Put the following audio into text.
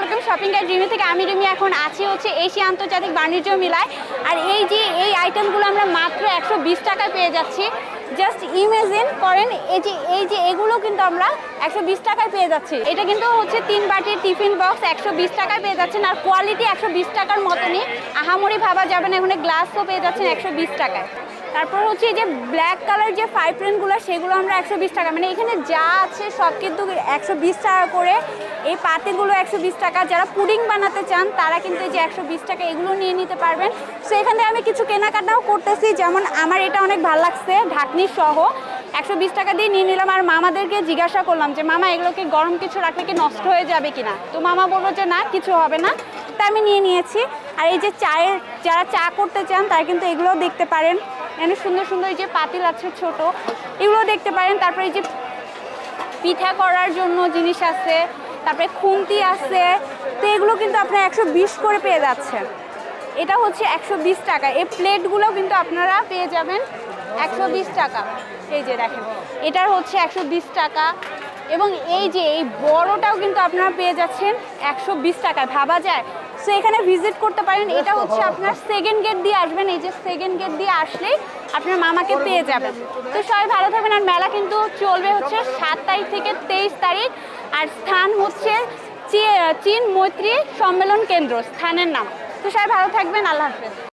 আলাইকুম shopping guide Rimi থেকে। আমি রিমি এখন আছি হচ্ছে এশিয়া আন্তর্জাতিক বাণিজ্য মেলায়। আর এই যে এই আইটেমগুলো আমরা মাত্র একশো বিশ টাকায় পেয়ে যাচ্ছি। জাস্ট ইমেজিন করেন, এই যে এই যে এগুলো কিন্তু আমরা একশো বিশ টাকায় পেয়ে যাচ্ছি। এটা কিন্তু হচ্ছে তিন বাটির টিফিন বক্স একশো বিশ টাকায় পেয়ে যাচ্ছেন। আর কোয়ালিটি একশো বিশ টাকার মতনই। আহামরি ভাবা যাবে না, এখানে গ্লাসও পেয়ে যাচ্ছেন একশো বিশ টাকায়। তারপর হচ্ছে এই যে ব্ল্যাক কালার যে ফাইভ প্রিন্টগুলো সেগুলো আমরা একশো বিশ টাকা মানে এখানে যা আছে সব কিন্তু একশো বিশ টাকা করে। এই পাতিগুলো একশো বিশ টাকা, যারা পুডিং বানাতে চান, তারা কিন্তু এই যে একশো বিশ টাকা এগুলো নিয়ে নিতে পারবেন। সো এখান থেকে আমি কিছু কেনাকাটাও করতেছি, যেমন আমার এটা অনেক ভালো লাগছে, ঢাকনি সহ। একশো বিশ টাকা দিয়ে নিয়ে নিলাম, আর মামাদেরকে জিজ্ঞাসা করলাম যে, মামা এগুলোকে গরম কিছু রাখলে কি নষ্ট হয়ে যাবে কিনা? তো মামা বলল যে, না, কিছু হবে না। তা আমি নিয়ে নিয়েছি। আর এই যে চায়ের, যারা চা করতে চান, তারা কিন্তু এগুলোও দেখতে পারেন। এখানে সুন্দর সুন্দর এই যে পাতিল আছে ছোট, এগুলো দেখতে পারেন। তারপরে এই যে পিঠা করার জন্য জিনিস আছে, তারপরে খুন্তি আছে, তো এগুলো কিন্তু আপনারা একশো বিশ করে পেয়ে যাচ্ছেন। এটা হচ্ছে একশো বিশ টাকা। এই প্লেটগুলো কিন্তু আপনারা পেয়ে যাবেন একশো বিশ টাকা। এই যে দেখেন, এটার হচ্ছে একশো বিশ টাকা। এবং এই যে এই বড়টাও কিন্তু আপনারা পেয়ে যাচ্ছেন একশো বিশ টাকায়। ভাবা যায় সো এখানে ভিজিট করতে পারেন। এটা হচ্ছে আপনার সেকেন্ড গেট দিয়ে আসবেন। এই যে সেকেন্ড গেট দিয়ে আসলেই আপনার মামাকে পেয়ে যাবেন। তো সবাই ভালো থাকবেন। আর মেলা কিন্তু চলবে হচ্ছে সাত তারিখ থেকে তেইশ তারিখ। আর স্থান হচ্ছে চীন মৈত্রী সম্মেলন কেন্দ্র স্থানের নাম। তো সবাই ভালো থাকবেন। আল্লাহ হাফেজ।